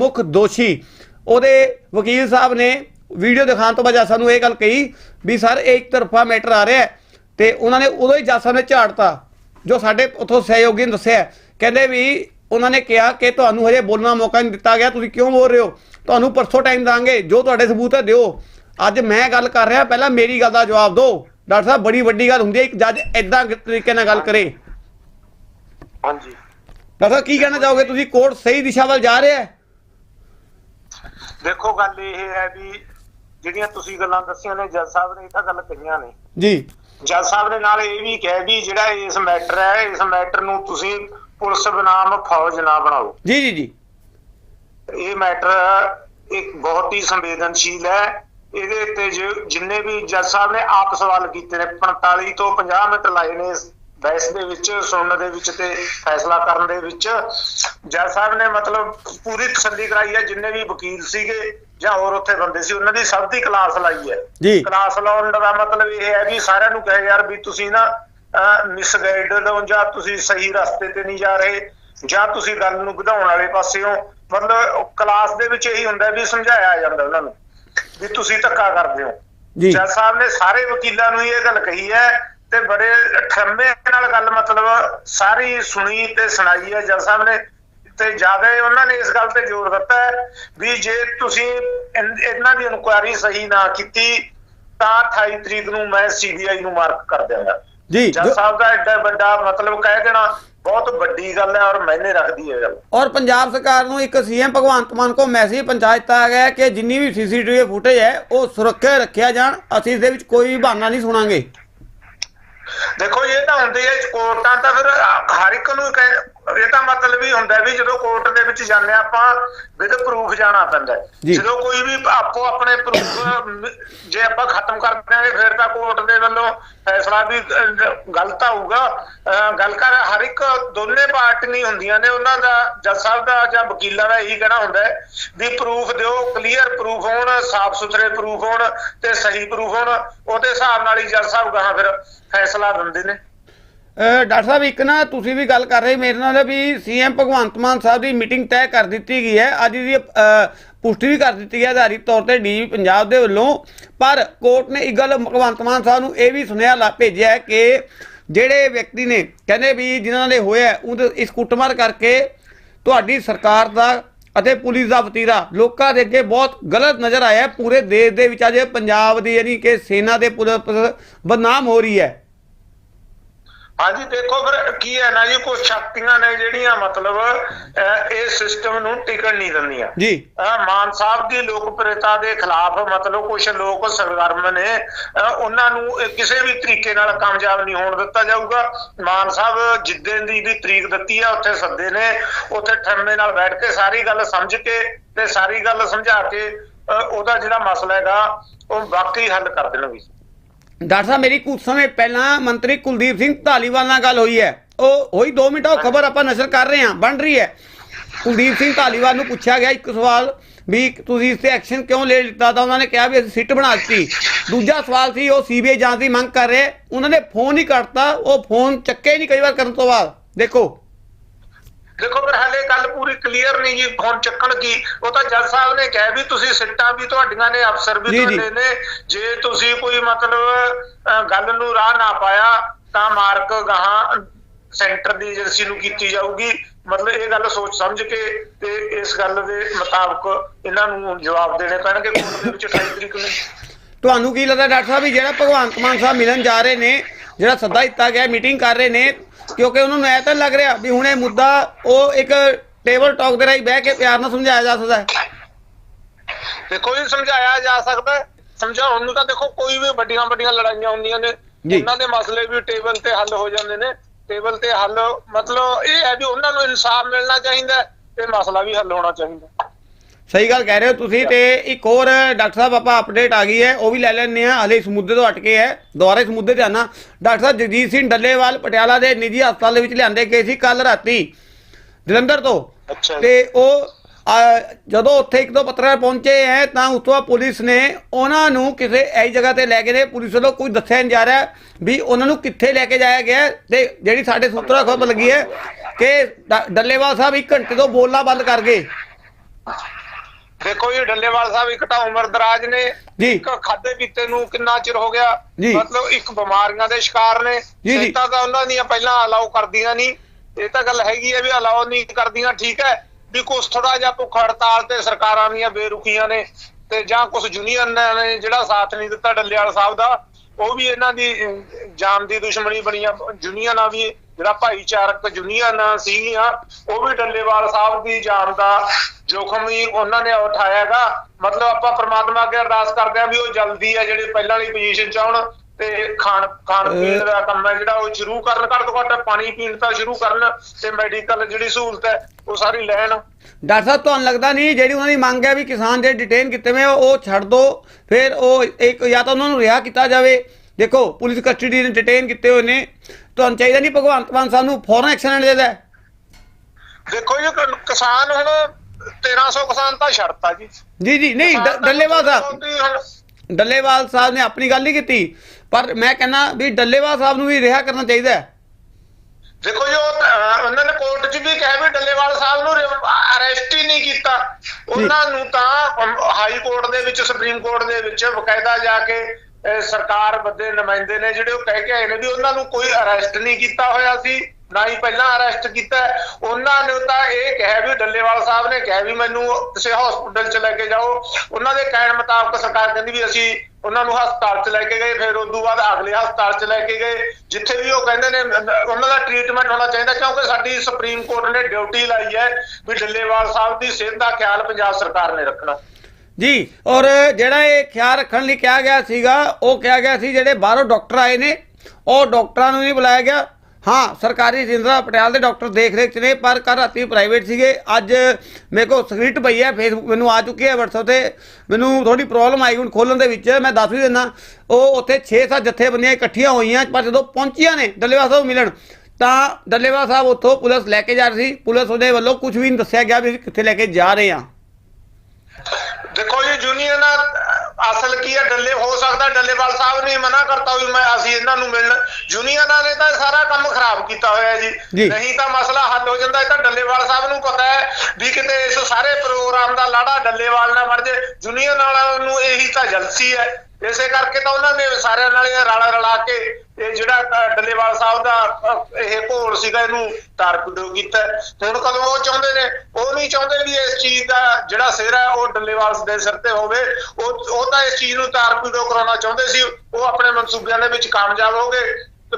ਮੁੱਖ ਦੋਸ਼ੀ। ਉਹਦੇ ਵਕੀਲ ਸਾਹਿਬ ਨੇ ਵੀਡੀਓ ਦਿਖਾਉਣ ਤੋਂ ਬਾਅਦ ਸਾਨੂੰ ਇਹ ਗੱਲ ਕਹੀ ਵੀ ਸਰ ਇਹ ਇੱਕ ਤਰਫਾ ਮੈਟਰ ਆ ਰਿਹਾ ਤੇ ਉਹਨਾਂ ਨੇ ਉਦੋਂ ਹੀ ਜੱਜ ਸਾਹਿਬ ਨੇ ਝਾੜਤਾ ਜੋ ਸਾਡੇ ਉਥੋਂ ਸਹਿਯੋਗੀ ਨੇ ਦੱਸਿਆ ਕਹਿੰਦੇ ਵੀ ਉਹਨਾਂ ਨੇ ਕਿਹਾ ਕਿ ਤੁਹਾਨੂੰ ਹਜੇ ਬੋਲਣ ਦਾ ਮੌਕਾ ਨਹੀਂ ਦਿੱਤਾ ਗਿਆ ਤੁਸੀਂ ਕਿਉਂ ਬੋਲ ਰਹੇ ਹੋ? ਤੁਹਾਨੂੰ ਪਰਸੋਂ ਟਾਈਮ ਦਾਂਗੇ ਜੋ ਤੁਹਾਡੇ ਸਬੂਤ ਹੈ ਦਿਓ। ਅੱਜ ਮੈਂ ਗੱਲ ਕਰ ਰਿਹਾ ਪਹਿਲਾਂ ਮੇਰੀ ਗੱਲ ਦਾ ਜਵਾਬ ਦਿਓ। ਡਾਕਟਰ ਸਾਹਿਬ ਬੜੀ ਵੱਡੀ ਗੱਲ ਹੁੰਦੀ ਹੈ ਇੱਕ ਜੱਜ ਐਦਾਂ ਤਰੀਕੇ ਨਾਲ ਗੱਲ ਕਰੇ। ਹਾਂਜੀ। ਡਾਕਟਰ ਕੀ ਕਹਿਣਾ ਚਾਹੋਗੇ? ਤੁਸੀਂ ਕੋਰਟ ਸਹੀ ਦਿਸ਼ਾ ਵੱਲ ਜਾ ਰਿਹਾ ਹੈ? ਦੇਖੋ ਗੱਲ ਇਹ ਹੈ ਵੀ ਜਿਹੜੀਆਂ ਤੁਸੀਂ ਗੱਲਾਂ ਦੱਸੀਆਂ ਨੇ ਜੱਜ ਸਾਹਿਬ ਨੇ ਇਹ ਤਾਂ ਗੱਲ ਕਹੀਆਂ ਨੇ। ਜੀ। ਜੱਜ ਸਾਹਿਬ ਨੇ ਨਾਲ ਇਹ ਵੀ ਕਿਹਾ ਵੀ ਜਿਹੜਾ ਇਸ ਮੈਟਰ ਹੈ ਇਸ ਮੈਟਰ ਨੂੰ ਤੁਸੀਂ ਪੁਲਿਸ ਬਨਾਮ ਫੌਜ ਨਾ ਬਣਾਓ। ਜੀ ਜੀ ਜੀ। ਇਹ ਮੈਟਰ ਇੱਕ ਬਹੁਤ ਹੀ ਸੰਵੇਦਨਸ਼ੀਲ ਹੈ। ਇਹਦੇ ਉੱਤੇ ਜੋ- ਜਿੰਨੇ ਵੀ ਜੱਜ ਸਾਹਿਬ ਨੇ ਆਪ ਸਵਾਲ ਕੀਤੇ ਨੇ 45 ਤੋਂ 50 ਮਿੰਟ ਲਾਏ ਨੇ ਬਹਿਸ ਦੇ ਵਿੱਚ ਸੁਣਨ ਦੇ ਵਿੱਚ ਤੇ ਫੈਸਲਾ ਕਰਨ ਦੇ ਵਿੱਚ ਜੱਜ ਸਾਹਿਬ ਨੇ ਮਤਲਬ ਪੂਰੀ ਤਸੱਲੀ ਕਰਾਈ ਹੈ ਜਿੰਨੇ ਵੀ ਵਕੀਲ ਸੀਗੇ ਜਾਂ ਹੋਰ ਉੱਥੇ ਬੰਦੇ ਸੀ ਉਹਨਾਂ ਦੀ ਸਭ ਦੀ ਕਲਾਸ ਲਾਈ ਹੈ। ਜੀ। ਕਲਾਸ ਲਾਉਣ ਦਾ ਮਤਲਬ ਇਹ ਹੈ ਵੀ ਸਾਰਿਆਂ ਨੂੰ ਕਹੇ ਯਾਰ ਵੀ ਤੁਸੀਂ ਨਾ ਮਿਸਗਾਈਡਡ ਹੋ ਜਾਂ ਤੁਸੀਂ ਸਹੀ ਰਸਤੇ ਤੇ ਨਹੀਂ ਜਾ ਰਹੇ ਜਾਂ ਤੁਸੀਂ ਗੱਲ ਨੂੰ ਵਧਾਉਣ ਵਾਲੇ ਪਾਸੇ ਹੋ। ਮਤਲਬ ਕਲਾਸ ਦੇ ਵਿੱਚ ਇਹੀ ਹੁੰਦਾ ਵੀ ਸਮਝਾਇਆ ਜਾਂਦਾ ਉਹਨਾਂ ਨੂੰ ਵੀ ਤੁਸੀਂ ਧੱਕਾ ਕਰਦੇ ਹੋ। ਜੱਜ ਸਾਹਿਬ ਨੇ ਸਾਰੇ ਵਕੀਲਾਂ ਨੂੰ ਇਹ ਗੱਲ ਕਹੀ ਹੈ ਤੇ ਬੜੇ ਠਰਮੇ ਨਾਲ ਗੱਲ ਮਤਲਬ ਸਾਰੀ ਸੁਣੀ ਤੇ ਸੁਣਾਈ ਹੈ ਜੱਜ ਸਾਹਿਬ ਨੇ। ਤੇ ਜ਼ਿਆਦਾ ਉਹਨਾਂ ਨੇ ਇਸ ਗੱਲ ਤੇ ਜ਼ੋਰ ਦਿੱਤਾ ਵੀ ਜੇ ਤੁਸੀਂ ਇਹਨਾਂ ਦੀ ਇਨਕੁਆਇਰੀ ਸਹੀ ਨਾ ਕੀਤੀ ਤਾਂ 28 ਤਰੀਕ ਨੂੰ ਮੈਂ ਸੀਬੀਆਈ ਨੂੰ ਮਾਰਕ ਕਰ ਦਿਆਂਗਾ। ਜੀ ਜੱਜ ਸਾਹਿਬ ਦਾ ਐਡਾ ਵੱਡਾ ਮਤਲਬ ਕਹਿ ਦੇਣਾ ਬਹੁਤ ਵੱਡੀ ਗੱਲ ਹੈ ਔਰ ਮੈਨੇ ਰੱਖਦੀ ਹੈ ਗੱਲ। ਔਰ ਪੰਜਾਬ ਸਰਕਾਰ ਨੂੰ ਇੱਕ ਸੀਐਮ ਭਗਵੰਤ ਮਾਨ ਕੋ ਮੈਸੇਜ ਪਹੁੰਚਾ ਦਿੱਤਾ ਗਿਆ ਕਿ ਜਿੰਨੀ ਵੀ ਸੀਸੀਟੀਵੀ ਫੁਟੇਜ ਹੈ ਉਹ ਸੁਰੱਖਿਆ ਰੱਖਿਆ ਜਾਣ ਅਸੀਂ ਇਸ ਦੇ ਵਿੱਚ ਕੋਈ ਵੀ ਬਹਾਨਾ ਨਹੀਂ ਸੁਣਾਂਗੇ। ਦੇਖੋ ਇਹ ਤਾਂ ਹੁੰਦੀ ਹੈ ਕੋਰਟਾਂ ਤਾਂ ਫਿਰ ਹਰ ਇੱਕ ਨੂੰ ਕਹਿ- ਇਹ ਤਾਂ ਮਤਲਬ ਹੀ ਹੁੰਦਾ ਵੀ ਜਦੋਂ ਕੋਰਟ ਦੇ ਵਿੱਚ ਜਾਂਦੇ ਆਪਾਂ ਵਿਦ ਪ੍ਰੂਫ ਜਾਣਾ ਪੈਂਦਾ। ਜਦੋਂ ਕੋਈ ਵੀ ਆਪੋ ਆਪਣੇ ਪ੍ਰੂਫ ਜੇ ਆਪਾਂ ਖਤਮ ਕਰ ਦਿਆਂਗੇ ਫਿਰ ਤਾਂ ਕੋਰਟ ਦੇ ਵੱਲੋਂ ਫੈਸਲਾ ਵੀ ਗਲਤ ਆਊਗਾ। ਗੱਲ ਕਰ ਹਰ ਇੱਕ ਦੋਨੇ ਪਾਰਟੀਆਂ ਹੁੰਦੀਆਂ ਨੇ। ਉਹਨਾਂ ਦਾ ਜੱਜ ਸਾਹਿਬ ਦਾ ਜਾਂ ਵਕੀਲਾਂ ਦਾ ਇਹੀ ਕਹਿਣਾ ਹੁੰਦਾ ਹੈ ਵੀ ਪ੍ਰੂਫ ਦਿਓ ਕਲੀਅਰ ਪ੍ਰੂਫ ਹੋਣ ਸਾਫ਼ ਸੁਥਰੇ ਪ੍ਰੂਫ ਹੋਣ ਤੇ ਸਹੀ ਪ੍ਰੂਫ ਹੋਣ ਉਹਦੇ ਹਿਸਾਬ ਨਾਲ ਹੀ ਜੱਜ ਸਾਹਿਬ ਗਾਹਾਂ ਫਿਰ ਫੈਸਲਾ ਦਿੰਦੇ ਨੇ। ਡਾਕਟਰ ਸਾਹਿਬ, ਇੱਕ ਨਾ ਤੁਸੀਂ ਵੀ ਗੱਲ ਕਰ ਰਹੇ ਮੇਰੇ ਨਾਲ ਵੀ ਸੀਐਮ ਭਗਵੰਤ ਮਾਨ ਸਾਹਿਬ ਦੀ ਮੀਟਿੰਗ ਤੈਅ ਕਰ ਦਿੱਤੀ ਗਈ ਹੈ। ਅੱਜ ਦੀ ਪੁਸ਼ਟੀ ਵੀ ਕਰ ਦਿੱਤੀ ਹੈ ਆਧਾਰਿਤ ਤੌਰ ਤੇ ਡੀ ਪੰਜਾਬ ਦੇ ਵੱਲੋਂ। ਪਰ ਕੋਰਟ ਨੇ ਇੱਕ ਗੱਲ ਭਗਵੰਤ ਮਾਨ ਸਾਹਿਬ ਨੂੰ ਇਹ ਵੀ ਸੁਨੇਹਾ ਲਾ ਭੇਜਿਆ ਕਿ ਜਿਹੜੇ ਵਿਅਕਤੀ ਨੇ, ਕਹਿੰਦੇ ਵੀ ਜਿਨ੍ਹਾਂ ਦੇ ਹੋਇਆ ਉਹ ਇਸ ਕੁੱਟਮਾਰ ਕਰਕੇ ਤੁਹਾਡੀ ਸਰਕਾਰ ਦਾ ਅਤੇ ਪੁਲਿਸ ਦਾ ਵਤੀਰਾ ਲੋਕਾਂ ਦੇ ਅੱਗੇ ਬਹੁਤ ਗਲਤ ਨਜ਼ਰ ਆਇਆ ਪੂਰੇ ਦੇਸ਼ ਦੇ ਵਿੱਚ ਅੱਜ ਪੰਜਾਬ ਦੀ ਯਾਨੀ ਕਿ ਸੈਨਾ ਦੇ ਪੁਲਿਸ ਬਦਨਾਮ ਹੋ ਰਹੀ ਹੈ। ਹਾਂਜੀ ਦੇਖੋ ਫਿਰ ਕੀ ਹੈ ਨਾ ਜੀ ਕੁਝ ਸ਼ਕਤੀਆਂ ਨੇ ਜਿਹੜੀਆਂ ਮਤਲਬ ਇਹ ਸਿਸਟਮ ਨੂੰ ਟਿਕਣ ਨਹੀਂ ਦਿੰਦੀਆਂ। ਜੀ। ਮਾਨ ਸਾਹਿਬ ਦੀ ਲੋਕਪ੍ਰਿਯਤਾ ਦੇ ਖਿਲਾਫ ਮਤਲਬ ਕੁਝ ਲੋਕ ਸਰਗਰਮ ਨੇ। ਉਹਨਾਂ ਨੂੰ ਕਿਸੇ ਵੀ ਤਰੀਕੇ ਨਾਲ ਕਾਮਯਾਬ ਨਹੀਂ ਹੋਣ ਦਿੱਤਾ ਜਾਊਗਾ। ਮਾਨ ਸਾਹਿਬ ਜਿੱਦਣ ਦੀ ਵੀ ਤਰੀਕ ਦਿੱਤੀ ਆ ਉੱਥੇ ਸੱਦੇ ਨੇ। ਉੱਥੇ ਠਰਮੇ ਨਾਲ ਬੈਠ ਕੇ ਸਾਰੀ ਗੱਲ ਸਮਝ ਕੇ ਤੇ ਸਾਰੀ ਗੱਲ ਸਮਝਾ ਕੇ ਉਹਦਾ ਜਿਹੜਾ ਮਸਲਾ ਹੈਗਾ ਉਹ ਵਾਕਈ ਹੱਲ ਕਰ ਦੇਣਗੇ। ਡਾਕਟਰ ਸਾਹਿਬ, ਮੇਰੀ ਕੁਝ ਸਮੇਂ ਪਹਿਲਾਂ ਮੰਤਰੀ ਕੁਲਦੀਪ ਸਿੰਘ ਧਾਲੀਵਾਲ ਨਾਲ ਗੱਲ ਹੋਈ ਹੈ। ਉਹ ਹੋਈ 2 ਮਿੰਟ, ਉਹ ਖਬਰ ਆਪਾਂ ਨਸ਼ਰ ਕਰ ਰਹੇ ਹਾਂ, ਬਣ ਰਹੀ ਹੈ। ਕੁਲਦੀਪ ਸਿੰਘ ਧਾਲੀਵਾਲ ਨੂੰ ਪੁੱਛਿਆ ਗਿਆ ਇੱਕ ਸਵਾਲ ਵੀ ਤੁਸੀਂ ਇਸ ਤੇ ਐਕਸ਼ਨ ਕਿਉਂ ਲੈ ਲਿੱਤਾ ਤਾਂ ਉਹਨਾਂ ਨੇ ਕਿਹਾ ਵੀ ਅਸੀਂ ਸਿੱਟ ਬਣਾ ਦਿੱਤੀ। ਦੂਜਾ ਸਵਾਲ ਸੀ, ਉਹ ਸੀਬੀਆਈ ਜਾਂਚ ਦੀ ਮੰਗ ਕਰ ਰਹੇ, ਉਹਨਾਂ ਨੇ ਫੋਨ ਹੀ ਕੱਟਤਾ ਉਹ ਫੋਨ ਚੱਕੇ ਨਹੀਂ ਕਈ ਵਾਰ ਕਰਨ ਤੋਂ ਬਾਅਦ। ਦੇਖੋ ਦੇਖੋ ਫਿਰ ਹਲੇ ਗੱਲ ਪੂਰੀ ਕਲੀਅਰ ਨਹੀਂ ਜੀ ਫੋਨ ਚੱਕਣ ਕੀ? ਉਹ ਤਾਂ ਜੱਜ ਸਾਹਿਬ ਨੇ ਕਿਹਾ ਵੀ ਤੁਸੀਂ ਸਿੱਟਾਂ ਵੀ ਤੁਹਾਡੀਆਂ ਨੇ ਅਫਸਰ ਵੀ। ਤੁਹਾਡੇ ਨੇ। ਜੇ ਤੁਸੀਂ ਕੋਈ ਮਤਲਬ ਗੱਲ ਨੂੰ ਰਾਹ ਨਾ ਪਾਇਆ ਤਾਂ ਮਾਰਕ ਗਾਹਾਂ ਸੈਂਟਰ ਦੀ ਏਜੰਸੀ ਨੂੰ ਕੀਤੀ ਜਾਊਗੀ। ਮਤਲਬ ਇਹ ਗੱਲ ਸੋਚ ਸਮਝ ਕੇ ਤੇ ਇਸ ਗੱਲ ਦੇ ਮੁਤਾਬਕ ਇਹਨਾਂ ਨੂੰ ਜਵਾਬ ਦੇਣੇ ਪੈਣਗੇ ਕੋਰਟ ਦੇ ਵਿੱਚ 28 ਤਰੀਕ ਨੂੰ। ਤੁਹਾਨੂੰ ਕੀ ਲੱਗਦਾ ਡਾਕਟਰ ਸਾਹਿਬ ਵੀ ਜਿਹੜਾ ਭਗਵੰਤ ਮਾਨ ਸਾਹਿਬ ਮਿਲਣ ਜਾ ਰਹੇ ਨੇ ਜਿਹੜਾ ਸੱਦਾ ਦਿੱਤਾ ਗਿਆ ਮੀਟਿੰਗ ਕਰ ਰਹੇ ਨੇ ਕਿਉਂਕਿ ਉਹਨਾਂ ਨੂੰ ਐ ਤਾਂ ਲੱਗ ਰਿਹਾ ਵੀ ਹੁਣ ਇਹ ਮੁੱਦਾ ਉਹ ਇੱਕ ਟੇਬਲ ਟਾਕ ਦੇ ਰਾਹੀਂ ਬਹਿ ਕੇ ਪਿਆਰ ਨਾਲ ਸਮਝਾਇਆ ਜਾ ਸਕਦਾ ਹੈ ਦੇਖੋ ਇਹ ਸਮਝਾਇਆ ਜਾ ਸਕਦਾ ਹੈ। ਸਮਝਾਉਣ ਨੂੰ ਤਾਂ ਦੇਖੋ ਕੋਈ ਵੀ ਵੱਡੀਆਂ ਵੱਡੀਆਂ ਲੜਾਈਆਂ ਹੁੰਦੀਆਂ ਨੇ ਜੀ। ਉਹਨਾਂ ਦੇ ਮਸਲੇ ਵੀ ਟੇਬਲ ਤੇ ਹੱਲ ਹੋ ਜਾਂਦੇ ਨੇ ਟੇਬਲ ਤੇ ਹੱਲ ਮਤਲਬ ਇਹ ਹੈ ਵੀ ਉਹਨਾਂ ਨੂੰ ਇਨਸਾਫ ਮਿਲਣਾ ਚਾਹੀਦਾ ਹੈ ਤੇ ਮਸਲਾ ਵੀ ਹੱਲ ਹੋਣਾ ਚਾਹੀਦਾ ਸਹੀ ਗੱਲ ਕਹਿ ਰਹੇ ਹੋ ਤੁਸੀਂ ਤੇ ਇੱਕ ਹੋਰ ਡਾਕਟਰ ਸਾਹਿਬ ਆਪਾਂ ਅਪਡੇਟ ਆ ਗਈ ਹੈ ਉਹ ਵੀ ਲੈ ਲੈਣੇ ਆ ਹਲੇ ਇਸ ਮੁੱਦੇ ਤੋਂ ਹਟ ਕੇ ਹੈ ਦੁਬਾਰਾ ਇਸ ਮੁੱਦੇ ਤੇ ਆਣਾ ਡਾਕਟਰ ਸਾਹਿਬ ਜਗਜੀਤ ਸਿੰਘ ਡੱਲੇਵਾਲ ਪਟਿਆਲਾ ਦੇ ਨਿੱਜੀ ਹਸਪਤਾਲ ਦੇ ਵਿੱਚ ਲਿਆਂਦੇ ਗਏ ਸੀ ਕੱਲ ਰਾਤੀ ਜਲੰਧਰ ਤੋਂ। ਤੇ ਉਹ ਜਦੋਂ ਉੱਥੇ ਇੱਕ ਦੋ ਪੱਤਰਕਾਰ ਪਹੁੰਚੇ ਹੈ ਤਾਂ ਉਸ ਤੋਂ ਪੁਲਿਸ ਨੇ ਉਹਨਾਂ ਨੂੰ ਕਿਸੇ ਐਸੀ ਜਗ੍ਹਾ ਤੇ ਲੈ ਕੇ ਨੇ ਪੁਲਿਸ ਵੱਲੋਂ ਕੋਈ ਦੱਸਿਆ ਨਹੀਂ ਜਾ ਰਿਹਾ ਵੀ ਉਹਨਾਂ ਨੂੰ ਕਿੱਥੇ ਲੈ ਕੇ ਜਾਇਆ ਗਿਆ। ਤੇ ਜਿਹੜੀ ਸਾਡੇ ਸੂਤਰਾਂ ਖਬਰ ਲੱਗੀ ਹੈ ਕਿ ਡੱਲੇਵਾਲ ਸਾਹਿਬ ਇੱਕ ਘੰਟੇ ਤੋਂ ਬੋਲਣਾ ਬੰਦ ਕਰ ਗਏ। ਦੇਖੋ ਜੀ ਡੱਲੇਵਾਲ ਸਾਹਿਬ ਇੱਕ ਤਾਂ ਉਮਰ ਦਰਾਜ ਨੇ। ਇੱਕ ਖਾਦੇ ਪੀਤੇ ਨੂੰ ਕਿੰਨਾ ਚਿਰ ਹੋ ਗਿਆ। ਮਤਲਬ ਇੱਕ ਬਿਮਾਰੀਆਂ ਦੇ ਸ਼ਿਕਾਰ ਨੇ। ਸਿਹਤਾਂ ਤਾਂ ਉਹਨਾਂ ਦੀਆਂ ਪਹਿਲਾਂ ਅਲਾਉ ਕਰਦੀਆਂ ਨਹੀਂ ਇਹ ਤਾਂ ਗੱਲ ਹੈਗੀ ਹੈ ਵੀ ਅਲਾਉ ਨਹੀਂ ਕਰਦੀਆਂ ਠੀਕ ਹੈ ਵੀ ਕੁਛ ਥੋੜਾ ਜਿਹਾ ਭੁੱਖ ਹੜਤਾਲ ਤੇ ਸਰਕਾਰਾਂ ਦੀਆਂ ਬੇਰੁਖੀਆਂ ਨੇ ਤੇ ਜਾਂ ਕੁਝ ਯੂਨੀਅਨ ਨੇ ਜਿਹੜਾ ਸਾਥ ਨਹੀਂ ਦਿੱਤਾ ਡੱਲੇਵਾਲ ਸਾਹਿਬ ਦਾ ਉਹ ਵੀ ਇਹਨਾਂ ਦੀ ਜਾਨ ਦੀ ਦੁਸ਼ਮਣੀ ਬਣੀਆਂ ਯੂਨੀਅਨਾਂ ਵੀ ਜਿਹੜਾ ਭਾਈਚਾਰਕ ਯੂਨੀਅਨ ਸੀਗੀਆਂ ਉਹ ਵੀ ਡੱਲੇਵਾਲ ਸਾਹਿਬ ਦੀ ਜਾਨ ਦਾ ਜੋਖਮ ਵੀ ਉਹਨਾਂ ਨੇ ਉਠਾਇਆਗਾ। ਮਤਲਬ ਆਪਾਂ ਪ੍ਰਮਾਤਮਾ ਅੱਗੇ ਅਰਦਾਸ ਕਰਦੇ ਹਾਂ ਵੀ ਉਹ ਜਲਦੀ ਆ ਜਿਹੜੇ ਪਹਿਲਾਂ ਵਾਲੀ ਪੋਜੀਸ਼ਨ ਚ ਆਉਣ ਤੇ ਖਾਣ ਖਾਣ ਪੀਣ ਦਾ ਕੰਮ ਹੈ ਜਿਹੜਾ ਉਹ ਸ਼ੁਰੂ ਕਰਨ ਘੱਟ ਤੋਂ ਘੱਟ ਪਾਣੀ ਪੀਣ ਤਾਂ ਸ਼ੁਰੂ ਕਰਨ ਤੇ ਮੈਡੀਕਲ ਜਿਹੜੀ ਸਹੂਲਤ ਹੈ ਉਹ ਸਾਰੀ ਲੈਣ। ਡਾਕਟਰ ਸਾਹਿਬ ਤੁਹਾਨੂੰ ਲੱਗਦਾ ਨਹੀਂ ਜਿਹੜੀ ਉਹਨਾਂ ਦੀ ਮੰਗ ਹੈ ਵੀ ਕਿਸਾਨ ਜਿਹੜੇ ਡਿਟੇਨ ਕੀਤੇ ਹੋਏ ਆ, ਉਹ ਛੱਡ ਦੋ ਫਿਰ ਉਹ ਇੱਕ ਜਾਂ ਤਾਂ ਉਹਨਾਂ ਨੂੰ ਰਿਹਾ ਕੀਤਾ ਜਾਵੇ। ਦੇਖੋ ਪੁਲਿਸ ਕਸਟਡੀ ਨੇ ਡਿਟੇਨ ਕੀਤੇ ਹੋਏ ਨੇ। ਤੁਹਾਨੂੰ ਚਾਹੀਦਾ ਨਹੀਂ ਭਗਵੰਤ ਮਾਨ ਸਾਹਿਬ ਨੂੰ ਫੌਰਨ ਐਕਸ਼ਨ ਲੈਣਾ ਹੈ? ਦੇਖੋ ਜੀ ਕ- ਕਿਸਾਨ ਹੁਣ 1300 ਕਿਸਾਨ ਤਾਂ ਛੱਡਤਾ ਜੀ। ਜੀ ਜੀ ਨਹੀਂ ਡ- ਡੱਲੇਵਾਲ ਸਾਹਿਬ। ਹੁਣ- ਡੱਲੇਵਾਲ ਸਾਹਿਬ ਨੇ ਆਪਣੀ ਗੱਲ ਨਹੀਂ ਕੀਤੀ ਪਰ ਮੈਂ ਕਹਿੰਦਾ ਵੀ ਡੱਲੇਵਾਲ ਸਾਹਿਬ ਨੂੰ ਵੀ ਰਿਹਾ ਕਰਨਾ ਚਾਹੀਦਾ ਹੈ। ਦੇਖੋ ਜੀ ਉਹ ਉਹਨਾਂ ਨੇ ਕੋਰਟ 'ਚ ਵੀ ਕਿਹਾ ਵੀ ਡੱਲੇਵਾਲ ਸਾਹਿਬ ਨੂੰ ਅਰੈਸਟ ਹੀ ਨਹੀਂ ਕੀਤਾ। ਉਹਨਾਂ ਨੂੰ ਤਾਂ ਹਾਈ ਕੋਰਟ ਦੇ ਵਿੱਚ ਸੁਪਰੀਮ ਕੋਰਟ ਦੇ ਵਿੱਚ ਬਕਾਇਦਾ ਜਾ ਕੇ ਸਰਕਾਰ ਬੱਦੇ ਨੁਮਾਇੰਦੇ ਨੇ ਜਿਹੜੇ ਉਹ ਕਹਿ ਕੇ ਆਏ ਨੇ ਵੀ ਉਹਨਾਂ ਨੂੰ ਕੋਈ ਅਰੈਸਟ ਨਹੀਂ ਕੀਤਾ ਹੋਇਆ ਸੀ, ਨਾ ਹੀ ਪਹਿਲਾਂ ਅਰੈਸਟ ਕੀਤਾ ਉਹਨਾਂ ਨੇ ਤਾਂ ਇਹ ਕਿਹਾ ਵੀ, ਡੱਲੇਵਾਲ ਸਾਹਿਬ ਨੇ ਕਿਹਾ ਵੀ ਮੈਨੂੰ ਕਿਸੇ ਹਸਪੀਟਲ 'ਚ ਲੈ ਕੇ ਜਾਓ। ਉਹਨਾਂ ਦੇ ਕਹਿਣ ਮੁਤਾਬਕ ਸਰਕਾਰ ਕਹਿੰਦੀ ਵੀ ਅਸੀਂ ਉਹਨਾਂ ਨੂੰ ਹਸਪਤਾਲ 'ਚ ਲੈ ਕੇ ਗਏ, ਫਿਰ ਉਸ ਤੋਂ ਬਾਅਦ ਅਗਲੇ ਹਸਪਤਾਲ 'ਚ ਲੈ ਕੇ ਗਏ। ਜਿੱਥੇ ਵੀ ਉਹ ਕਹਿੰਦੇ ਨੇ, ਉਹਨਾਂ ਦਾ ਟ੍ਰੀਟਮੈਂਟ ਹੋਣਾ ਚਾਹੀਦਾ ਕਿਉਂਕਿ ਸਾਡੀ ਸੁਪਰੀਮ ਕੋਰਟ ਨੇ ਡਿਊਟੀ ਲਾਈ ਹੈ ਵੀ ਡੱਲੇਵਾਲ ਸਾਹਿਬ ਦੀ ਸਿਹਤ ਦਾ ਖਿਆਲ ਪੰਜਾਬ ਸਰਕਾਰ ਨੇ ਰੱਖਣਾ। ਜੀ, ਔਰ ਜਿਹੜਾ ਇਹ ਖਿਆਲ ਰੱਖਣ ਲਈ ਕਿਹਾ ਗਿਆ ਸੀਗਾ, ਉਹ ਕਿਹਾ ਗਿਆ ਸੀ ਜਿਹੜੇ ਬਾਹਰੋਂ ਡਾਕਟਰ ਆਏ ਨੇ, ਉਹ ਡਾਕਟਰਾਂ ਨੂੰ ਨਹੀਂ ਬੁਲਾਇਆ ਗਿਆ। ਹਾਂ, ਸਰਕਾਰੀ ਜਿੰਦਰਾ ਪਟਿਆਲ ਦੇ ਡਾਕਟਰ ਦੇਖ ਰੇਖ ਚ ਨੇ, ਪਰ ਕੱਲ੍ਹ ਰਾਤੀ ਪ੍ਰਾਈਵੇਟ ਸੀਗੇ। ਅੱਜ ਮੇਰੇ ਕੋਲ ਸਕ੍ਰਿਪਟ ਪਈ ਹੈ ਫੇਸਬੁੱਕ ਮੈਨੂੰ ਆ ਚੁੱਕੀ ਹੈ WhatsApp ਤੇ। ਮੈਨੂੰ ਥੋੜੀ ਪ੍ਰੋਬਲਮ ਆਈ ਹੁਣ ਖੋਲਣ ਦੇ ਵਿੱਚ, ਮੈਂ ਦੱਸ ਵੀ ਦਿੰਦਾ। ਉਹ ਉੱਥੇ 6-7 ਜਥੇਬੰਦੀਆਂ ਇਕੱਠੀਆਂ ਹੋਈਆਂ, ਪਰ ਜਦੋਂ ਪਹੁੰਚੀਆਂ ਨੇ ਡੱਲੇਵਾਲ ਸਾਹਿਬ ਮਿਲਣ, ਤਾਂ ਡੱਲੇਵਾਲ ਸਾਹਿਬ ਉੱਥੋਂ ਪੁਲਿਸ ਲੈ ਕੇ ਜਾ ਰਹੀ ਸੀ। ਪੁਲਿਸ ਉਹਦੇ ਵੱਲੋਂ ਕੁਝ ਵੀ ਨਹੀਂ ਦੱਸਿਆ ਗਿਆ ਵੀ ਅਸੀਂ ਕਿੱਥੇ ਲੈ ਕੇ ਜਾ ਰਹੇ ਹਾਂ। ਦੇਖੋ ਜੀ ਯੂਨੀਅਨ ਅਸਲ ਕੀ ਹੈ ਡੱਲੇ ਹੋ ਸਕਦਾ ਡੱਲੇਵਾਲ ਸਾਹਿਬ ਨੇ ਮਨਾ ਕਰਤਾ ਵੀ ਮੈਂ ਅਸੀਂ ਇਹਨਾਂ ਨੂੰ ਮਿਲਣ। ਯੂਨੀਅਨਾਂ ਨੇ ਤਾਂ ਸਾਰਾ ਕੰਮ ਖਰਾਬ ਕੀਤਾ ਹੋਇਆ ਜੀ। ਨਹੀਂ ਤਾਂ ਮਸਲਾ ਹੱਲ ਹੋ ਜਾਂਦਾ ਇਹ ਤਾਂ ਡੱਲੇਵਾਲ ਸਾਹਿਬ ਨੂੰ ਪਤਾ ਹੈ ਵੀ ਕਿਤੇ ਇਸ ਸਾਰੇ ਪ੍ਰੋਗਰਾਮ ਦਾ ਲਾੜਾ ਡੱਲੇਵਾਲ ਨਾ ਮਰ ਜੇ। ਯੂਨੀਅਨ ਵਾਲਿਆਂ ਨੂੰ ਇਹੀ ਤਾਂ ਜਲਸੀ ਹੈ। ਇਸੇ ਕਰਕੇ ਤਾਂ ਉਹਨਾਂ ਨੇ ਸਾਰਿਆਂ ਨਾਲ ਇਹ ਰਲਾ ਰਲਾ ਕੇ ਇਹ ਜਿਹੜਾ ਡੱਲੇਵਾਲ ਸਾਹਿਬ ਦਾ ਇਹ ਘੋਲ ਸੀਗਾ ਇਹਨੂੰ ਤਾਰਪਿਡੋ ਕੀਤਾ ਹੁਣ ਕਦੋਂ ਉਹ ਚਾਹੁੰਦੇ ਨੇ? ਉਹ ਨਹੀਂ ਚਾਹੁੰਦੇ ਵੀ ਇਸ ਚੀਜ਼ ਦਾ ਜਿਹੜਾ ਸਿਰ ਹੈ, ਉਹ ਡੱਲੇਵਾਲ ਦੇ ਸਿਰ ਤੇ ਹੋਵੇ। ਉਹ ਉਹ ਤਾਂ ਇਸ ਚੀਜ਼ ਨੂੰ ਤਾਰਪਿਡੋ ਕਰਾਉਣਾ ਚਾਹੁੰਦੇ ਸੀ। ਉਹ ਆਪਣੇ ਮਨਸੂਬਿਆਂ ਦੇ ਵਿੱਚ ਕਾਮਯਾਬ ਹੋ ਗਏ।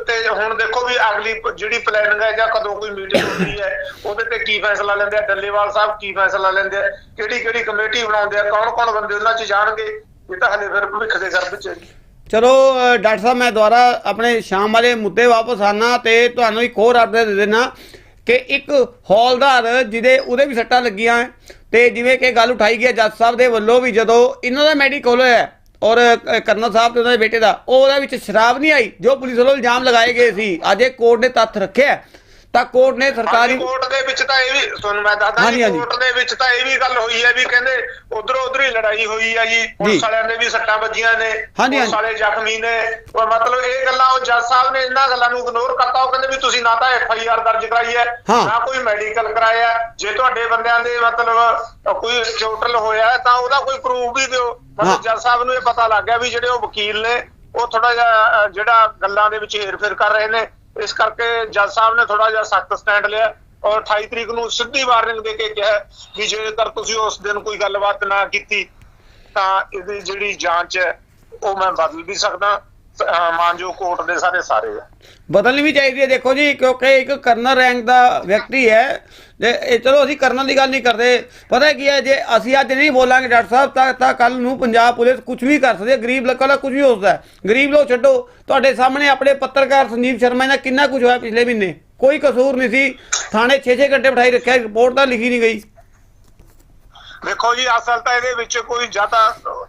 ਤੇ ਹੁਣ ਦੇਖੋ ਵੀ ਅਗਲੀ ਜਿਹੜੀ ਪਲੈਨਿੰਗ ਹੈ ਜਾਂ ਕਦੋਂ ਕੋਈ ਮੀਟਿੰਗ ਹੁੰਦੀ ਹੈ, ਉਹਦੇ ਤੇ ਕੀ ਫੈਸਲਾ ਲੈਂਦੇ ਆ? ਡੱਲੇਵਾਲ ਸਾਹਿਬ ਕੀ ਫੈਸਲਾ ਲੈਂਦੇ ਆ? ਕਿਹੜੀ ਕਿਹੜੀ ਕਮੇਟੀ ਬਣਾਉਂਦੇ ਆ? ਕੌਣ ਕੌਣ ਬੰਦੇ ਉਹਨਾਂ 'ਚ ਜਾਣਗੇ? ਇਹ ਤਾਂ ਹਲੇ ਫਿਰ ਭਵਿੱਖ ਦੇ ਗਰਭ 'ਚ ਚਲੋ ਡਾਕਟਰ ਸਾਹਿਬ, ਮੈਂ ਦੁਬਾਰਾ ਆਪਣੇ ਸ਼ਾਮ ਵਾਲੇ ਮੁੱਦੇ ਵਾਪਸ ਆਣਾ ਤੇ ਤੁਹਾਨੂੰ ਇੱਕ ਹੋਰ ਅਪਡੇਟ ਦੇ ਦੇਣਾ ਕਿ ਇੱਕ ਹੌਲਦਾਰ ਜਿਹਦੇ ਉਹਦੇ ਵੀ ਸੱਟਾਂ ਲੱਗੀਆਂ ਹੈ ਤੇ ਜਿਵੇਂ ਕਿ ਗੱਲ ਉਠਾਈ ਗਈ ਹੈ ਜੱਜ ਸਾਹਿਬ ਦੇ ਵੱਲੋਂ ਵੀ ਜਦੋਂ ਇਹਨਾਂ ਦਾ ਮੈਡੀਕਲ ਹੋਇਆ ਹੈ ਔਰ ਕਰਨਲ ਸਾਹਿਬ ਤੇ ਉਹਨਾਂ ਦੇ ਬੇਟੇ ਦਾ, ਉਹ ਉਹਦੇ ਵਿੱਚ ਸ਼ਰਾਬ ਨਹੀਂ ਆਈ, ਜੋ ਪੁਲਿਸ ਵੱਲੋਂ ਇਲਜ਼ਾਮ ਲਗਾਏ ਗਏ ਸੀ, ਅੱਜ ਇਹ ਕੋਰਟ ਨੇ ਤੱਥ ਰੱਖਿਆ ਤਾਂ ਕੋਰਟ ਨੇ ਸਰਕਾਰੀ ਕੋਰਟ ਦੇ ਵਿੱਚ ਤਾਂ ਇਹ ਵੀ ਤੁਹਾਨੂੰ ਮੈਂ ਦੱਸਦਾ ਜੀ। ਕੋਰਟ ਦੇ ਵਿੱਚ ਤਾਂ ਇਹ ਵੀ ਗੱਲ ਹੋਈ ਹੈ ਵੀ ਕਹਿੰਦੇ ਉਧਰੋਂ ਉਧਰ ਹੀ ਲੜਾਈ ਹੋਈ ਹੈ ਜੀ ਪੁਲਿਸ ਵਾਲਿਆਂ ਦੇ ਵੀ ਸੱਟਾਂ ਵੱਜੀਆਂ ਨੇ ਪੁਲਿਸ। ਵਾਲੇ ਜ਼ਖਮੀ ਨੇ ਉਹ ਮਤਲਬ ਇਹ ਗੱਲਾਂ ਉਹ ਜੱਜ ਸਾਹਿਬ ਨੇ ਇਹਨਾਂ ਗੱਲਾਂ ਨੂੰ ਇਗਨੋਰ ਕਰਤਾ ਉਹ ਕਹਿੰਦੇ ਵੀ ਤੁਸੀਂ ਨਾ ਤਾਂ ਐਫ ਆਈ ਆਰ ਦਰਜ ਕਰਾਈ ਹੈ। ਨਾ ਕੋਈ ਮੈਡੀਕਲ ਕਰਾਇਆ ਜੇ ਤੁਹਾਡੇ ਬੰਦਿਆਂ ਦੇ ਮਤਲਬ ਕੋਈ ਚੋਟਲ ਹੋਇਆ ਤਾਂ ਉਹਦਾ ਕੋਈ ਪ੍ਰੂਫ ਵੀ ਦਿਓ। ਮਤਲਬ ਜੱਜ ਸਾਹਿਬ ਨੂੰ ਇਹ ਪਤਾ ਲੱਗ ਗਿਆ ਵੀ ਜਿਹੜੇ ਉਹ ਵਕੀਲ ਨੇ ਉਹ ਥੋੜਾ ਜਿਹਾ ਜਿਹੜਾ ਗੱਲਾਂ ਦੇ ਵਿੱਚ ਹੇਰ-ਫੇਰ ਕਰ ਰਹੇ ਨੇ ਇਸ ਕਰਕੇ ਜੱਜ ਸਾਹਿਬ ਨੇ ਥੋੜਾ ਜਿਹਾ ਸਖਤ ਸਟੈਂਡ ਲਿਆ ਔਰ 28 ਤਰੀਕ ਨੂੰ ਸਿੱਧੀ ਵਾਰਨਿੰਗ ਦੇ ਕੇ ਕਿਹਾ ਕਿ ਜੇਕਰ ਤੁਸੀਂ ਉਸ ਦਿਨ ਕੋਈ ਗੱਲਬਾਤ ਨਾ ਕੀਤੀ ਤਾਂ ਇਹਦੀ ਜਿਹੜੀ ਜਾਂਚ ਹੈ ਉਹ ਮੈਂ ਬਦਲ ਵੀ ਸਕਦਾ। ਮਾਨਜੋ ਕੋਰਟ ਦੇ ਸਾਰੇ ਸਾਰੇ ਆ। ਬਦਲਣੀ ਵੀ ਚਾਹੀਦੀ ਹੈ ਦੇਖੋ ਜੀ ਕਿਉਂਕਿ ਇੱਕ ਕਰਨਲ ਰੈਂਕ ਦਾ ਵਿਅਕਤੀ ਹੈ। ਤੇ ਇਹ ਚਲੋ ਅਸੀਂ ਕਰਨਲ ਦੀ ਗੱਲ ਨਹੀਂ ਕਰਦੇ। ਪਤਾ ਕੀ ਹੈ ਜੇ ਅਸੀਂ ਅੱਜ ਨਹੀਂ ਬੋਲਾਂਗੇ ਡਾਕਟਰ ਸਾਹਿਬ ਤਾਂ ਤਾਂ ਕੱਲ ਨੂੰ ਪੰਜਾਬ ਪੁਲਿਸ ਕੁਝ ਵੀ ਕਰ ਸਕਦੀ ਹੈ। ਗਰੀਬ ਲੋਕਾਂ ਦਾ ਕੁਝ ਵੀ ਹੋ ਸਕਦਾ ਗਰੀਬ ਲੋਕ ਛੱਡੋ ਤੁਹਾਡੇ ਸਾਹਮਣੇ ਆਪਣੇ ਪੱਤਰਕਾਰ ਸੰਜੀਵ ਸ਼ਰਮਾ ਨਾਲ ਕਿੰਨਾ ਕੁਝ ਹੋਇਆ ਪਿਛਲੇ ਮਹੀਨੇ। ਕੋਈ ਕਸੂਰ ਨਹੀਂ ਸੀ। ਥਾਣੇ 6-6 ਘੰਟੇ ਬਿਠਾਈ ਰੱਖਿਆ ਰਿਪੋਰਟ ਤਾਂ ਲਿਖੀ ਨਹੀਂ ਗਈ। ਦੇਖੋ ਜੀ ਅਸਲ ਤਾਂ ਇਹਦੇ ਵਿੱਚ ਕੋਈ ਜਾਂ ਅਹ,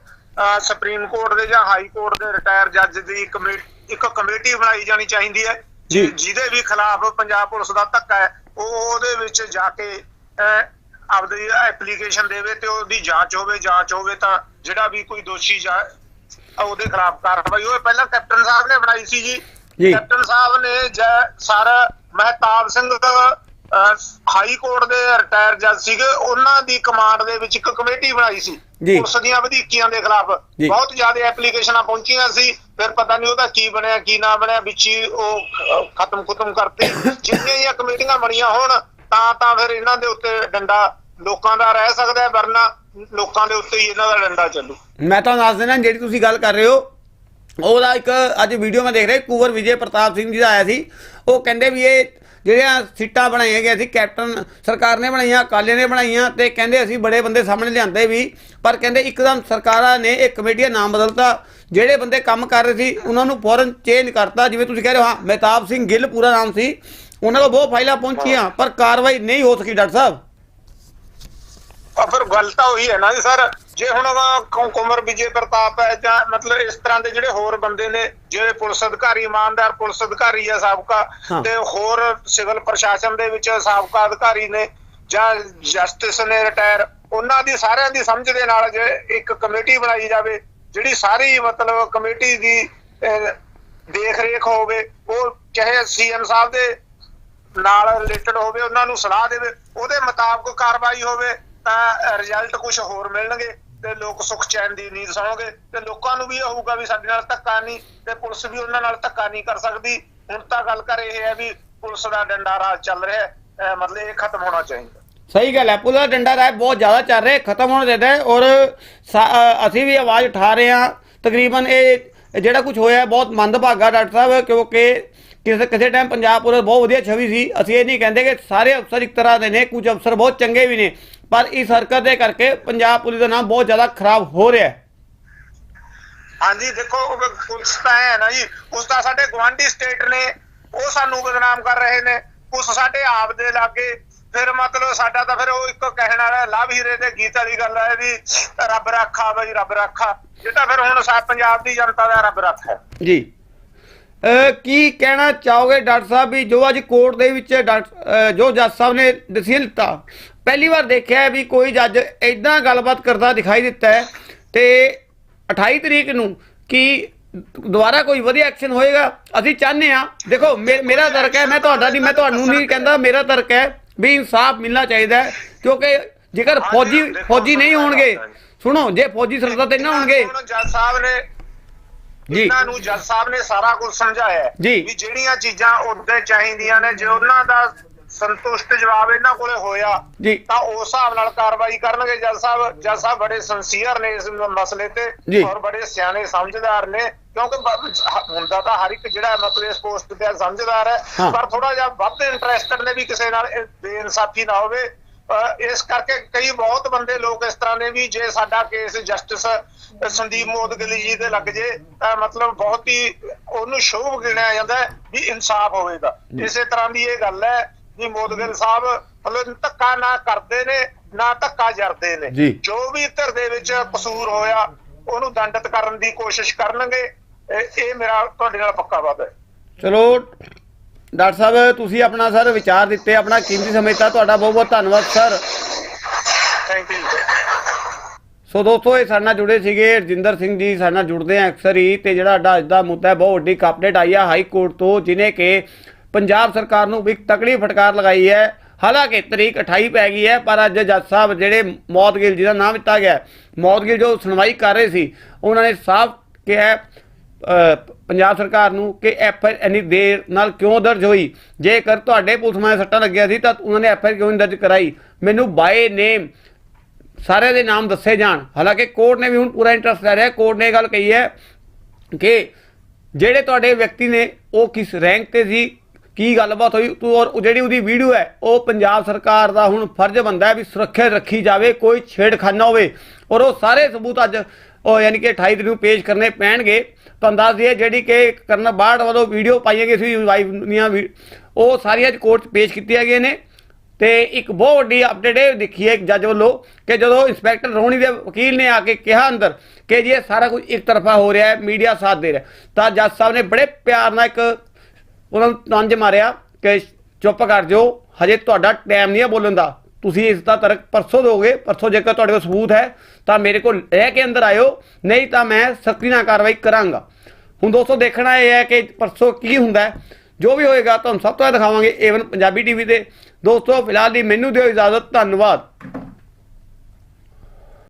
ਸੁਪਰੀਮ ਕੋਰਟ ਦੇ ਜਾਂ ਹਾਈ ਕੋਰਟ ਦੇ ਰਿਟਾਇਰ ਜੱਜ ਦੀ ਕਮੇਟੀ ਇੱਕ ਕਮੇਟੀ ਬਣਾਈ ਜਾਣੀ ਚਾਹੀਦੀ ਹੈ। ਜਿਹਦੇ ਵੀ ਖਿਲਾਫ ਪੰਜਾਬ ਪੁਲਿਸ ਦਾ ਧੱਕਾ ਹੈ ਉਹ ਉਹਦੇ ਵਿੱਚ ਜਾ ਕੇ ਆਪਦੀ ਐਪਲੀਕੇਸ਼ਨ ਦੇਵੇ ਤੇ ਉਹਦੀ ਜਾਂਚ ਹੋਵੇ ਜਾਂਚ ਹੋਵੇ ਤਾਂ ਜਿਹੜਾ ਵੀ ਕੋਈ ਦੋਸ਼ੀ ਜਾਂ ਉਹਦੇ ਖਿਲਾਫ ਕਾਰਵਾਈ ਹੋਵੇ। ਪਹਿਲਾਂ ਕੈਪਟਨ ਸਾਹਿਬ ਨੇ ਬਣਾਈ ਸੀ ਜੀ। ਕੈਪਟਨ ਸਾਹਿਬ ਨੇ sir Mehtab Singh high court ਦੇ ਰਿਟਾਇਰ ਜੱਜ ਸੀਗੇ। ਉਹਨਾਂ ਦੀ ਕਮਾਂਡ ਦੇ ਵਿੱਚ ਇੱਕ ਕਮੇਟੀ ਬਣਾਈ ਸੀ। ਜੀ। ਪੁਲਿਸ ਦੀਆਂ ਵਧੀਕੀਆਂ ਦੇ ਖਿਲਾਫ। ਬਹੁਤ ਜ਼ਿਆਦਾ ਐਪਲੀਕੇਸ਼ਨਾਂ ਪਹੁੰਚੀਆਂ ਸੀ ਫਿਰ ਪਤਾ ਨਹੀਂ ਉਹਦਾ ਕੀ ਬਣਿਆ ਕੀ ਨਾ ਬਣਿਆ ਵਿੱਚ ਹੀ ਉਹ ਖਤਮ ਖਤਮ ਕਰਤੀ ਜਿੰਨੀਆਂ ਹੀ ਕਮੇਟੀਆਂ ਬਣੀਆਂ ਹੋਣ ਤਾਂ ਤਾਂ ਫਿਰ ਇਹਨਾਂ ਦੇ ਉੱਤੇ ਡੰਡਾ ਲੋਕਾਂ ਦਾ ਰਹਿ ਸਕਦਾ ਵਰਨਾ ਲੋਕਾਂ ਦੇ ਉੱਤੇ ਹੀ ਇਹਨਾਂ ਦਾ ਡੰਡਾ ਚੱਲੂ ਮੈਂ ਤੁਹਾਨੂੰ ਦੱਸ ਦੇਣਾ ਜਿਹੜੀ ਤੁਸੀਂ ਗੱਲ ਕਰ ਰਹੇ ਹੋ ਉਹਦਾ ਇੱਕ ਅੱਜ ਵੀਡੀਓ ਮੈਂ ਦੇਖ ਰਿਹਾ ਕੁਵਰ ਵਿਜੇ ਪ੍ਰਤਾਪ ਸਿੰਘ ਜੀ ਦਾ ਆਇਆ ਸੀ। ਉਹ ਕਹਿੰਦੇ ਵੀ ਇਹ ਜਿਹੜੀਆਂ ਸੀਟਾਂ ਬਣਾਈਆਂ ਗਈਆਂ ਸੀ ਕੈਪਟਨ ਸਰਕਾਰ ਨੇ ਬਣਾਈਆਂ ਕਾਲੇ ਨੇ ਬਣਾਈਆਂ ਤੇ ਕਹਿੰਦੇ ਅਸੀਂ ਬੜੇ ਬੰਦੇ ਸਾਹਮਣੇ ਲਿਆਂਦੇ ਵੀ ਪਰ ਕਹਿੰਦੇ ਇੱਕਦਮ ਸਰਕਾਰਾਂ ਨੇ ਇਹ ਕਮੇਟੀ ਦਾ ਨਾਮ ਬਦਲਤਾ। ਜਿਹੜੇ ਬੰਦੇ ਕੰਮ ਕਰ ਰਹੇ ਸੀ ਉਹਨਾਂ ਨੂੰ ਫੌਰਨ ਚੇਂਜ ਕਰਤਾ। ਜਿਵੇਂ ਤੁਸੀਂ ਕਹਿ ਰਹੇ ਹੋ ਹਾਂ ਮਹਿਤਾਬ ਸਿੰਘ ਗਿੱਲ ਪੂਰਾ ਨਾਮ ਸੀ ਉਹਨਾਂ ਕੋਲ ਬਹੁਤ ਫਾਈਲਾਂ ਪਹੁੰਚੀਆਂ ਪਰ ਕਾਰਵਾਈ ਨਹੀਂ ਹੋ ਸਕੀ ਡਾਕਟਰ ਸਾਹਿਬ। ਫਿਰ ਗੱਲ ਤਾਂ ਉਹੀ ਹੈ ਨਾ ਜੀ ਸਰ ਜੇ ਹੁਣ ਕੁ- ਕੁੰਵਰ ਵਿਜੇ ਪ੍ਰਤਾਪ ਹੈ ਜਾਂ ਮਤਲਬ ਇਸ ਤਰ੍ਹਾਂ ਦੇ ਜਿਹੜੇ ਹੋਰ ਬੰਦੇ ਨੇ ਜਿਹੜੇ ਪੁਲਿਸ ਅਧਿਕਾਰੀ ਇਮਾਨਦਾਰ ਪੁਲਿਸ ਅਧਿਕਾਰੀ ਆ ਸਾਬਕਾ। ਤੇ ਹੋਰ ਸਿਵਲ ਪ੍ਰਸ਼ਾਸਨ ਦੇ ਵਿੱਚ ਸਾਬਕਾ ਅਧਿਕਾਰੀ ਨੇ ਜਾਂ ਜਸਟਿਸ ਨੇ ਰਿਟਾਇਰ ਉਹਨਾਂ ਦੀ ਸਾਰਿਆਂ ਦੀ ਸਮਝ ਦੇ ਨਾਲ ਜੇ ਇੱਕ ਕਮੇਟੀ ਬਣਾਈ ਜਾਵੇ ਜਿਹੜੀ ਸਾਰੀ ਮਤਲਬ ਕਮੇਟੀ ਦੀ ਦੇਖ ਰੇਖ ਹੋਵੇ ਉਹ ਚਾਹੇ ਸੀਐਮ ਸਾਹਿਬ ਦੇ ਨਾਲ ਰਿਲੇਟਡ ਹੋਵੇ ਉਹਨਾਂ ਨੂੰ ਸਲਾਹ ਦੇਵੇ ਉਹਦੇ ਮੁਤਾਬਕ ਕਾਰਵਾਈ ਹੋਵੇ ਤਾਂ ਰਿਜ਼ਲਟ ਕੁਝ ਹੋਰ ਮਿਲਣਗੇ ਤੇ ਲੋਕ ਸੁਖ ਚੈਨ ਦੀ ਨੀਂਦ ਸੌਣਗੇ ਤੇ ਲੋਕਾਂ ਨੂੰ ਵੀ ਇਹ ਹੋਊਗਾ ਵੀ ਸਾਡੇ ਨਾਲ ਧੱਕਾ ਨਹੀਂ ਤੇ ਪੁਲਿਸ ਵੀ ਉਹਨਾਂ ਨਾਲ ਧੱਕਾ ਨਹੀਂ ਕਰ ਸਕਦੀ। ਹੁਣ ਤਾਂ ਗੱਲ ਕਰ ਇਹ ਹੈ ਵੀ ਪੁਲਿਸ ਦਾ ਡੰਡਾ ਰਾਜ ਚੱਲ ਰਿਹਾ ਹੈ ਮਤਲਬ ਇਹ ਖਤਮ ਹੋਣਾ ਚਾਹੀਦਾ। ਸਹੀ ਗੱਲ ਹੈ, ਪੁਲਿਸ ਦਾ ਡੰਡਾ ਰਾਜ ਬਹੁਤ ਜ਼ਿਆਦਾ ਚੱਲ ਰਿਹਾ, ਖਤਮ ਹੋਣ ਦੇ ਔਰ ਅਸੀਂ ਵੀ ਆਵਾਜ਼ ਉਠਾ ਰਹੇ ਹਾਂ, ਤਕਰੀਬਨ ਇਹ ਜਿਹੜਾ ਕੁਝ ਹੋਇਆ ਬਹੁਤ ਮੰਦਭਾਗਾ ਡਾਕਟਰ ਸਾਹਿਬ, ਕਿਉਂਕਿ ਕਿਸੇ ਕਿਸੇ ਟਾਈਮ ਪੰਜਾਬ ਪੁਲਿਸ ਬਹੁਤ ਵਧੀਆ ਛਵੀ ਸੀ। ਅਸੀਂ ਇਹ ਨਹੀਂ ਕਹਿੰਦੇ ਕਿ ਸਾਰੇ ਅਫਸਰ ਇੱਕ ਤਰ੍ਹਾਂ ਦੇ ਨੇ, ਕੁਝ ਅਫਸਰ ਬਹੁਤ ਚੰਗੇ ਵੀ ਨੇ ਪਰ ਇਸ ਹਰਕਤ ਦੇ ਕਰਕੇ ਪੰਜਾਬ ਪੁਲਿਸ ਦਾ ਨਾਮ ਬਹੁਤ ਜ਼ਿਆਦਾ ਖਰਾਬ ਹੋ ਰਿਹਾ ਹੈ। ਹਾਂਜੀ ਦੇਖੋ ਉਹ ਪੁਲਿਸ ਤਾਂ ਹੈ ਨਾ ਜੀ। ਉਸ ਦਾ ਸਾਡੇ ਗਵਾਂਢੀ ਸਟੇਟ ਨੇ ਉਹ ਸਾਨੂੰ ਬਦਨਾਮ ਕਰ ਰਹੇ ਨੇ। ਉਸ ਸਾਡੇ ਆਪ ਦੇ ਲਾਗੇ ਫਿਰ ਮਤਲਬ ਸਾਡਾ ਤਾਂ ਫਿਰ ਉਹ ਇੱਕ ਕਹਿਣ ਵਾਲਾ ਲਵ ਹੀਰੇ ਦੇ ਗੀਤ ਵਾਲੀ ਗੱਲ ਹੈ ਵੀ ਰੱਬ ਰਾਖਾ ਬਈ ਰੱਬ ਰਾਖਾ। ਇਹ ਤਾਂ ਫਿਰ ਹੁਣ ਪੰਜਾਬ ਦੀ ਜਨਤਾ ਦਾ ਰੱਬ ਰੱਖ ਜੀ। ਕੀ ਕਹਿਣਾ ਚਾਹੋਗੇ ਡਾਕਟਰ ਸਾਹਿਬ ਵੀ ਜੋ ਅੱਜ ਕੋਰਟ ਦੇ ਵਿੱਚ ਜੋ ਜੱਜ ਸਾਹਿਬ ਨੇ ਡਿਸੀਜਨ ਲਿੱਤਾ ਪਹਿਲੀ ਵਾਰ ਦੇਖਿਆ ਵੀ ਕੋਈ ਜੱਜ ਇਦਾਂ ਗੱਲਬਾਤ ਕਰਦਾ ਦਿਖਾਈ ਦਿੱਤਾ ਤੇ 28 ਤਰੀਕ ਨੂੰ ਕੀ ਦੁਬਾਰਾ ਕੋਈ ਵਧੀਆ ਐਕਸ਼ਨ ਹੋਏਗਾ? ਅਸੀਂ ਚਾਹੁੰਦੇ ਆ ਦੇਖੋ ਮੇਰਾ ਤਰਕ ਹੈ ਮੈਂ ਤੁਹਾਡਾ ਨਹੀਂ ਮੈਂ ਤੁਹਾਨੂੰ ਨਹੀਂ ਕਹਿੰਦਾ ਮੇਰਾ ਤਰਕ ਹੈ ਵੀ ਇਨਸਾਫ ਮਿਲਣਾ ਚਾਹੀਦਾ ਕਿਉਂਕਿ ਜੇਕਰ ਫੌਜੀ ਫੌਜੀ ਨਹੀਂ ਹੋਣਗੇ ਸੁਣੋ ਜੇ ਫੌਜੀ ਸਰਦਾ ਤੇ ਨਾ ਹੋਣਗੇ। ਹੁਣ ਜੱਜ ਸਾਹਿਬ ਨੇ ਇਹਨਾਂ ਨੂੰ ਜੱਜ ਸਾਹਿਬ ਨੇ ਸਾਰਾ ਕੁਝ ਸਮਝਾਇਆ। ਵੀ ਜਿਹੜੀਆਂ ਚੀਜ਼ਾਂ ਉਹਦੇ ਚਾਹੀਦੀਆਂ ਨੇ ਜੇ ਉਹਨਾਂ ਦਾ ਸੰਤੁਸ਼ਟ ਜਵਾਬ ਇਹਨਾਂ ਕੋਲੇ ਹੋਇਆ ਤਾਂ ਉਸ ਹਿਸਾਬ ਨਾਲ ਕਾਰਵਾਈ ਕਰਨਗੇ ਜੱਜ ਸਾਹਿਬ ਜੱਜ ਸਾਹਿਬ ਬੜੇ ਸਿੰਸੀਅਰ ਨੇ ਇਸ ਮਸਲੇ ਤੇ। ਔਰ ਬੜੇ ਸਿਆਣੇ ਸਮਝਦਾਰ ਨੇ ਕਿਉਂਕਿ ਹੁੰਦਾ ਤਾਂ ਹਰ ਇੱਕ ਜਿਹੜਾ ਮਤਲਬ ਇਸ ਪੋਸਟ ਤੇ ਸਮਝਦਾਰ ਹੈ। ਪਰ ਥੋੜਾ ਜਿਹਾ ਵੱਧ ਇੰਟਰਸਟਡ ਨੇ ਵੀ ਕਿਸੇ ਨਾਲ ਬੇਇਨਸਾਫੀ ਨਾ ਹੋਵੇ ਇਸ ਕਰਕੇ ਕਈ ਬਹੁਤ ਬੰਦੇ ਲੋਕ ਇਸ ਤਰ੍ਹਾਂ ਨੇ ਵੀ ਜੇ ਸਾਡਾ ਕੇਸ ਜਸਟਿਸ ਸੰਦੀਪ ਮੋਦਗਿਲ ਜੀ ਦੇ ਲੱਗ ਜੇ ਤਾਂ ਮਤਲਬ ਬਹੁਤ ਹੀ ਉਹਨੂੰ ਸ਼ੋਭ ਗਿਣਿਆ ਜਾਂਦਾ ਵੀ ਇਨਸਾਫ ਹੋਵੇਗਾ। ਇਸੇ ਤਰ੍ਹਾਂ ਦੀ ਇਹ ਗੱਲ ਹੈ ਵੀ ਮੋਦਗਿਲ ਸਾਹਿਬ ਮਤਲਬ ਧੱਕਾ ਨਾ ਕਰਦੇ ਨੇ ਨਾ ਧੱਕਾ ਜਰਦੇ ਨੇ। ਜੀ। ਵੀ ਧਿਰ ਦੇ ਵਿੱਚ ਕਸੂਰ ਹੋਇਆ ਉਹਨੂੰ ਦੰਡਿਤ ਕਰਨ ਦੀ ਕੋਸ਼ਿਸ਼ ਕਰਨਗੇ ਇਹ ਮੇਰਾ ਤੁਹਾਡੇ ਨਾਲ ਪੱਕਾ ਵਾਅਦਾ ਹੈ। ਚਲੋ ਡਾਕਟਰ ਸਾਹਿਬ ਤੁਸੀਂ ਆਪਣਾ ਸਰ ਵਿਚਾਰ ਦਿੱਤੇ ਆਪਣਾ ਕੀਮਤੀ ਸਮੇਂ ਦਿੱਤਾ ਤੁਹਾਡਾ ਬਹੁਤ ਬਹੁਤ ਧੰਨਵਾਦ ਸਰ। ਥੈਂਕ ਯੂ ਸੋ ਦੋਸਤੋ ਇਹ ਸਾਡੇ ਨਾਲ ਜੁੜੇ ਸੀਗੇ ਰਜਿੰਦਰ ਸਿੰਘ ਜੀ ਸਾਡੇ ਨਾਲ ਜੁੜਦੇ ਆ ਅਕਸਰ ਹੀ ਤੇ ਜਿਹੜਾ ਸਾਡਾ ਅੱਜ ਦਾ ਮੁੱਦਾ ਹੈ ਬਹੁਤ ਵੱਡੀ ਅਪਡੇਟ ਆਈ ਹੈ ਹਾਈ ਕੋਰਟ ਤੋਂ ਜਿਨੇ ਕਿ ਪੰਜਾਬ ਸਰਕਾਰ ਨੂੰ ਵੀ ਤਕੜੀ ਫਟਕਾਰ ਲਗਾਈ ਹੈ। ਹਾਲਾਂਕਿ ਤਰੀਕ 28 ਪੈ ਗਈ ਹੈ ਪਰ ਅੱਜ ਜੱਜ ਸਾਹਿਬ ਜਿਹੜੇ ਮੌਤਗਿਲ ਜਿਹਦਾ ਨਾਮ ਦਿੱਤਾ ਗਿਆ ਹੈ, ਮੌਤਗਿਲ ਜੋ ਸੁਣਵਾਈ ਕਰ ਰਹੇ ਸੀ ਉਹਨਾਂ ਨੇ ਸਾਫ਼ ਕਿਹਾ ਪੰਜਾਬ ਸਰਕਾਰ ਨੂੰ ਕਿ ਐਫ ਆਈ ਇੰਨੀ ਦੇਰ ਨਾਲ ਕਿਉਂ ਦਰਜ ਹੋਈ? ਜੇਕਰ ਤੁਹਾਡੇ ਪੁਲਿਸ ਮਾਂ ਸੱਟਾਂ ਲੱਗਿਆ ਸੀ ਤਾਂ ਉਹਨਾਂ ਨੇ ਐਫ ਆਈ ਕਿਉਂ ਨਹੀਂ ਦਰਜ ਕਰਾਈ? ਮੈਨੂੰ ਬਾਏ ਨੇਮ ਸਾਰਿਆਂ ਦੇ ਨਾਮ ਦੱਸੇ ਜਾਣ। ਹਾਲਾਂਕਿ ਕੋਰਟ ਨੇ ਵੀ ਹੁਣ ਪੂਰਾ ਇੰਟਰਸਟ ਲੈ ਰਿਹਾ ਕੋਰਟ ਨੇ ਇਹ ਗੱਲ ਕਹੀ ਹੈ ਕਿ ਜਿਹੜੇ ਤੁਹਾਡੇ ਵਿਅਕਤੀ ਨੇ, ਉਹ ਕਿਸ ਰੈਂਕ ਤੇ ਸੀ? ਕੀ ਗੱਲਬਾਤ ਹੋਈ? ਤੂੰ ਔਰ ਉਹ ਜਿਹੜੀ ਉਹਦੀ ਵੀਡੀਓ ਹੈ, ਉਹ ਪੰਜਾਬ ਸਰਕਾਰ ਦਾ ਹੁਣ ਫਰਜ਼ ਬੰਦਾ ਹੈ ਵੀ ਸੁਰੱਖਿਅਤ ਰੱਖੀ ਜਾਵੇ, ਕੋਈ ਛੇੜਖਾਨਾ ਹੋਵੇ। ਔਰ ਉਹ ਸਾਰੇ ਸਬੂਤ ਅੱਜ, ਉਹ ਯਾਨੀ ਕਿ 28 ਤਰੀਕ ਨੂੰ ਪੇਸ਼ ਕਰਨੇ ਪੈਣਗੇ। ਤੁਹਾਨੂੰ ਦੱਸ ਦਈਏ ਜਿਹੜੀ ਕਿ ਕਰਨ ਬਾੜ ਵੱਲੋਂ ਵੀਡੀਓ ਪਾਈਆਂ ਗਈ ਸੀ ਵਾਈਫ ਦੀਆਂ ਵੀ- ਉਹ ਸਾਰੀਆਂ ਅੱਜ ਕੋਰਟ 'ਚ ਪੇਸ਼ ਕੀਤੀਆਂ ਗਈਆਂ ਨੇ। ਤੇ ਇੱਕ ਬਹੁਤ ਵੱਡੀ ਅਪਡੇਟ ਇਹ ਦਿਖੀ ਹੈ ਇੱਕ ਜੱਜ ਵੱਲੋਂ ਕਿ ਜਦੋਂ ਇੰਸਪੈਕਟਰ ਰੋਣੀ ਦੇ ਵਕੀਲ ਨੇ ਆ ਕੇ ਕਿਹਾ ਅੰਦਰ ਕਿ ਜੀ ਇਹ ਸਾਰਾ ਕੁਝ ਇੱਕ ਤਰਫਾ ਹੋ ਰਿਹਾ ਹੈ ਮੀਡੀਆ ਸਾਥ ਦੇ ਰਿਹਾ ਤਾਂ ਜੱਜ ਸਾਹਿਬ ਨੇ ਬੜੇ ਪਿਆਰ ਨਾਲ ਇੱਕ ਉਹਨਾਂ ਨੂੰ ਤੰਜ ਮਾਰਿਆ ਕਿ ਚੁੱਪ ਕਰ ਜਾਓ, ਹਜੇ ਤੁਹਾਡਾ ਟਾਈਮ ਨਹੀਂ ਹੈ ਬੋਲਣ ਦਾ। ਤੁਸੀਂ ਇਸ ਦਾ ਤਰਕ ਪਰਸੋਂ ਦੋਗੇ ਪਰਸੋਂ ਜੇਕਰ ਤੁਹਾਡੇ ਕੋਲ ਸਬੂਤ ਹੈ, ਤਾਂ ਮੇਰੇ ਕੋਲ ਰਹਿ ਕੇ ਅੰਦਰ ਆਇਓ, ਨਹੀਂ ਤਾਂ ਮੈਂ ਸਖਤੀ ਨਾਲ ਕਾਰਵਾਈ ਕਰਾਂਗਾ। ਹੁਣ ਦੋਸਤੋ ਦੇਖਣਾ ਇਹ ਹੈ ਕਿ ਪਰਸੋਂ ਕੀ ਹੁੰਦਾ ਜੋ ਵੀ ਹੋਏਗਾ, ਤੁਹਾਨੂੰ ਸਭ ਤੋਂ ਦਿਖਾਵਾਂਗੇ ਏਵਨ ਪੰਜਾਬੀ ਟੀਵੀ ਤੇ। ਦੋਸਤੋ, ਫਿਲਹਾਲ ਲਈ ਮੈਨੂੰ ਦਿਓ ਇਜਾਜ਼ਤ, ਧੰਨਵਾਦ।